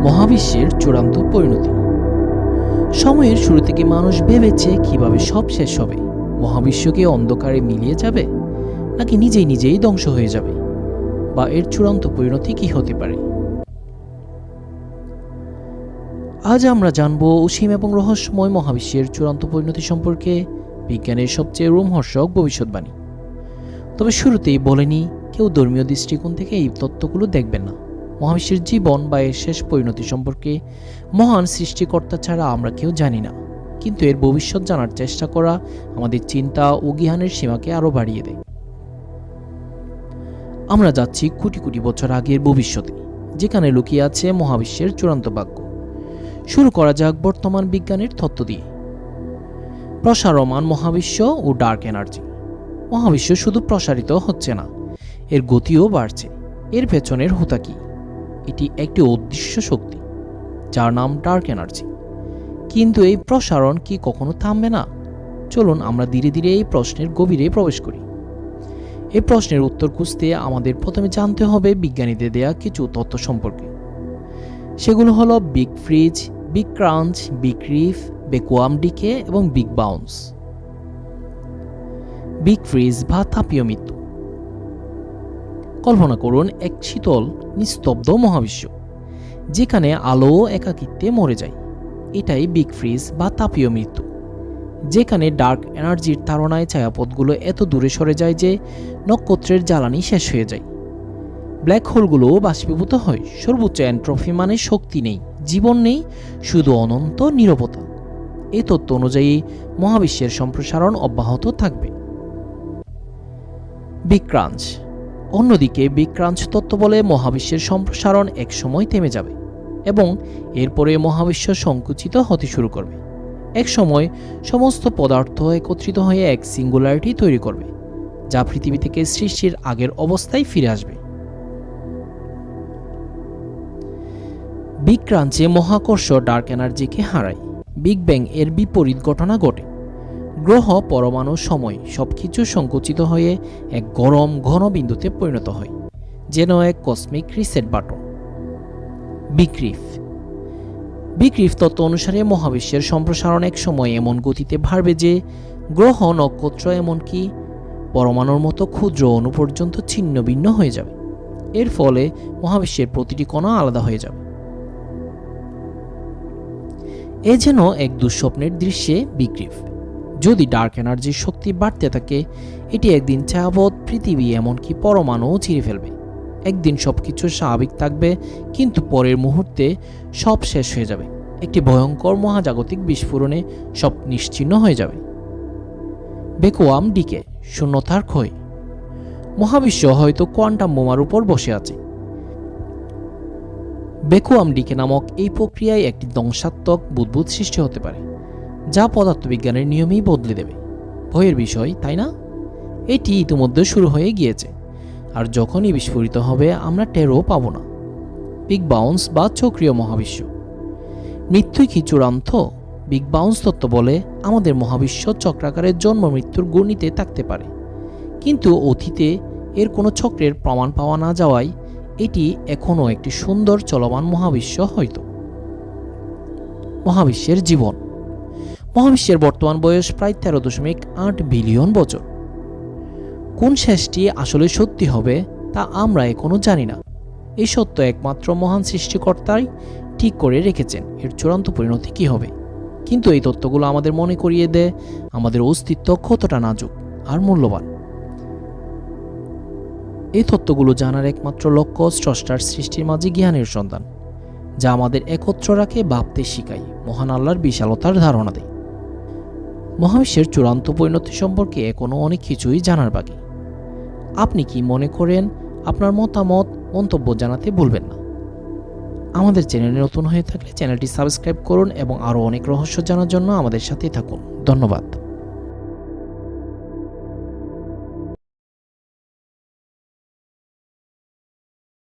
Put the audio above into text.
মহাবিশ্বের চূড়ান্ত পরিণতি। সময়ের শুরু থেকে মানুষ ভেবেছে কীভাবে সব শেষ হবে। মহাবিশ্বকে অন্ধকারে মিলিয়ে যাবে, নাকি নিজেই নিজেই ধ্বংস হয়ে যাবে? বা এর চূড়ান্ত পরিণতি কি হতে পারে? আজ আমরা জানব অসীম এবং রহস্যময় মহাবিশ্বের চূড়ান্ত পরিণতি সম্পর্কে বিজ্ঞানের সবচেয়ে রোমহর্ষক ভবিষ্যৎবাণী। তবে শুরুতেই বলেনি কেউ ধর্মীয় দৃষ্টিকোণ থেকে এই তত্ত্বগুলো দেখবেন না। মহাবিশ্বের জীবন বা এর শেষ পরিণতি সম্পর্কে মহান সৃষ্টিকর্তা ছাড়া আমরা কেউ জানি না। কিন্তু এর ভবিষ্যৎ জানার চেষ্টা করা আমাদের চিন্তা ও জ্ঞানের সীমাকে আরও বাড়িয়ে দেয়। আমরা যাচ্ছি কোটি কোটি বছর আগের ভবিষ্যতে, যেখানে লুকিয়ে আছে মহাবিশ্বের চূড়ান্ত বাক্য শুরু করা যাক বর্তমান বিজ্ঞানের তত্ত্ব দিয়ে। প্রসারমান মহাবিশ্ব ও ডার্ক এনার্জি। মহাবিশ্ব শুধু প্রসারিত হচ্ছে না, এর গতিও বাড়ছে। এর পেছনের হুতা কি? এটি একটি অদৃশ্য শক্তি, যার নাম ডার্ক এনার্জি কিন্তু এই প্রসারণ কি কখনো থামবে না? চলুন আমরা ধীরে ধীরে এই প্রশ্নের গভীরে প্রবেশ করি। এই প্রশ্নের উত্তর খুঁজতে আমাদের প্রথমে জানতে হবে বিজ্ঞানীদের দেয়া কিছু তথ্য সম্পর্কে। সেগুলো হলো big freeze, big crunch, big rip, vacuum decay এবং বিগ বাউন্স। বিগ ফ্রিজ বা তাপীয় মৃত্যু। কল্পনা করুন এক শীতল, নিস্তব্ধ মহাবিশ্ব, যেখানে আলো একাকিত্বে মরে যায়। এটাই বিগ ফ্রিজ বা তাপীয় মৃত্যু, যেখানে ডার্ক এনার্জির তাড়নায় ছায়াপথগুলো এত দূরে সরে যায় যে নক্ষত্রের জ্বালানি শেষ হয়ে যায়। ব্ল্যাক হোলগুলোও বাষ্পীভূত হয়। সর্বোচ্চ অ্যান্ট্রফি মানে শক্তি নেই, জীবন নেই, শুধু অনন্ত নিরবতা। এই তথ্য অনুযায়ী মহাবিশ্বের সম্প্রসারণ অব্যাহত থাকবে। বিক্রাঞ্চ অন্যদিকে বিক্রাঞ্চ তত্ত্ব বলে মহাবিশ্বের সম্প্রসারণ একসময় থেমে যাবে এবং এরপরে মহাবিশ্ব সংকুচিত হতে শুরু করবে। এক সময় সমস্ত পদার্থ একত্রিত হয়ে এক সিঙ্গুলারিটি তৈরি করবে, যা পৃথিবী থেকে সৃষ্টির আগের অবস্থায় ফিরে আসবে। বিগ ক্রাঞ্চে মহাকর্ষ ডার্ক এনার্জিকে হারায়। বিগ ব্যাং এর বিপরীত ঘটনা ঘটে। গ্রহ, পরমাণু, সময় সবকিছু সংকুচিত হয়ে এক গরম ঘন বিন্দুতে পরিণত হয়, যেন এক cosmic reset button big rip. Big rip তত্ত্ব অনুসারে মহাবিশ্বের সম্প্রসারণ এক সময় এমন গতিতে বাড়বে যে গ্রহ, নক্ষত্র এমনকি পরমাণুর মতো ক্ষুদ্র অণু পর্যন্ত ছিন্ন ভিন্ন হয়ে যাবে। এর ফলে মহাবিশ্বের প্রতিটি কণা আলাদা হয়ে যাবে। এ যেন এক দুঃস্বপ্নের দৃশ্যে বিগ্রিফ যদি ডার্ক এনার্জির শক্তি বাড়তে থাকে, এটি একদিন ছায়াবৎ পৃথিবী এমনকি পরমাণুও ছিঁড়ে ফেলবে। একদিন সব কিছু স্বাভাবিক থাকবে, কিন্তু পরের মুহূর্তে সব শেষ হয়ে যাবে। একটি ভয়ঙ্কর মহাজাগতিক বিস্ফোরণে সব নিশ্চিহ্ন হয়ে যাবে। বেকোয়াম ডিকে, শূন্যতার ক্ষয়। মহাবিশ্ব হয়তো কোয়ান্টাম বোমার উপর বসে আছে। বেকুয়াম ডিকে নামক এই প্রক্রিয়ায় একটি ধ্বংসাত্মক বুদ্বুদ সৃষ্টি হতে পারে। যা পদার্থবিজ্ঞানের নিয়মেই বদলে দেবে। ভয়ের বিষয়, তাই না? এটি ইতিমধ্যে শুরু হয়ে গিয়েছে। আর যখনই বিস্ফোরিত হবে, আমরা টেরও পাব না। বিগ বাউন্স বা চক্রীয় মহাবিশ্ব। মৃত্যুই কি চূড়ান্ত? বিগ বাউন্স তত্ত্ব বলে, আমাদের মহাবিশ্ব চক্রাকারের জন্ম মৃত্যুর গণিতে থাকতে পারে। কিন্তু অতীতে এর কোনো চক্রের প্রমাণ পাওয়া না যাওয়ায়, এটি এখনও একটি সুন্দর চলমান মহাবিশ্ব হয়তো। মহাবিশ্বের জীবন। মহাবিশ্বের বর্তমান বয়স প্রায় তেরো দশমিক আট বিলিয়ন বছর। কোন শেষটি আসলে সত্যি হবে, তা আমরা এখনও জানি না। এই সত্য একমাত্র মহান সৃষ্টিকর্তাই ঠিক করে রেখেছেন, এর চূড়ান্ত পরিণতি কী হবে? কিন্তু এই তত্ত্বগুলো আমাদের মনে করিয়ে দেয়, আমাদের অস্তিত্ব কতটা নাজুক আর মূল্যবান। এই তত্ত্বগুলো জানার একমাত্র লক্ষ্য স্রষ্টার সৃষ্টির মাঝে জ্ঞানের সন্ধান, যা আমাদের একত্র রাখে ভাবতে শিখায় মহান আল্লাহর বিশালতার ধারণা দেয়। মহাবিশ্বের চূড়ান্ত পরিণতি সম্পর্কে এখনও অনেক কিছুই জানার বাকি। আপনি কি মনে করেন আপনার মতামত, মন্তব্য জানাতে ভুলবেন না। আমাদের চ্যানেলে নতুন হয়ে থাকলে চ্যানেলটি সাবস্ক্রাইব করুন এবং আরও অনেক রহস্য জানার জন্য আমাদের সাথেই থাকুন। ধন্যবাদ।